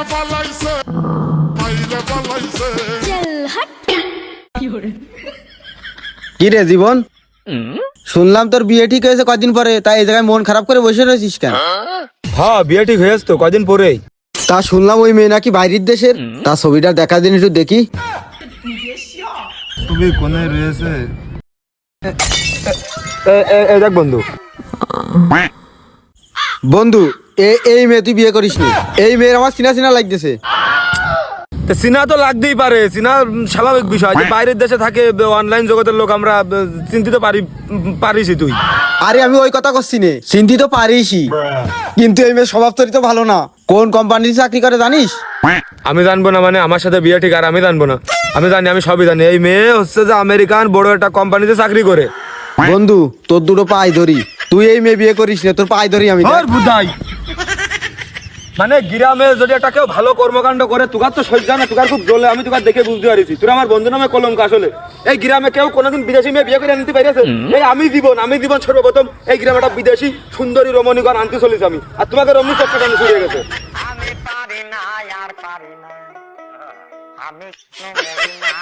মাইরে পালাইছে মাইরে পালাইছে কি রে জীবন? শুনলাম তোর বিয়ে ঠিক হয়েছে কদিন পরে তাই এই জায়গায় মন খারাপ করে বসে রয়েছিস কেন? হ্যাঁ বিয়ে ঠিক হয়েছে তো কদিন পরেই। তা শুনলাম ওই মেয়ে নাকি বাইরের দেশের? তা ছবিটা দেখা দিন একটু দেখি। তুমি কোনে রয়েছে? এই দেখ বন্ধু। বন্ধু এই মেয়ে তুই বিয়ে করিস নি এই মেয়ের আমার চিনা চিনা লাগতেছে। তা সিনা তো লাগতেই পারে। সিনা স্বাভাবিক বিষয়। যে বাইরের দেশে থাকে অনলাইন জগতের লোক আমরা চিন্তিত পারি পারিসই তুই। আরে আমি ওই কথা করছি নে। চিন্তি তো পারিসই। কিন্তু এই মেয়ের স্বভাব চরিত্র ভালো না। কোন কোম্পানিতে চাকরি করে জানিস? আমি জানব না মানে আমার সাথে বিয়ে ঠিক আর আমি জানব না। আমি জানি আমি সবই জানি। এই মেয়ে হচ্ছে যে আমেরিকান বড় একটা কোম্পানিতে চাকরি করে। বন্ধু তোর দুটো পায়ে ধরি। তুই এই মেয়ে বিয়ে করিস না তোর পায়ে ধরি আমি মানে গ্রামে যদি একটা কেউ ভালো কর্মকাণ্ড করে তুকার তো সহ্য না তুকার খুব জ্বলে আমি তুকার দেখে বুঝতে পারিছি। তোর আমার বন্ধু নামে কলঙ্ক আসলে। এই গ্রামে কেউ কোনোদিন বিদেশি মেয়ে বিয়ে করে নিতে পারিয়েছে? এই আমি জীবন আমি জীবন সর্বপ্রথম এই গ্রামে একটা বিদেশি সুন্দরী রমণীগণ আনতে চলেছি আমি। আর তোমাকে রমণী চক্রটা গেছে। আমি পারি না আর পারি না। আমি না?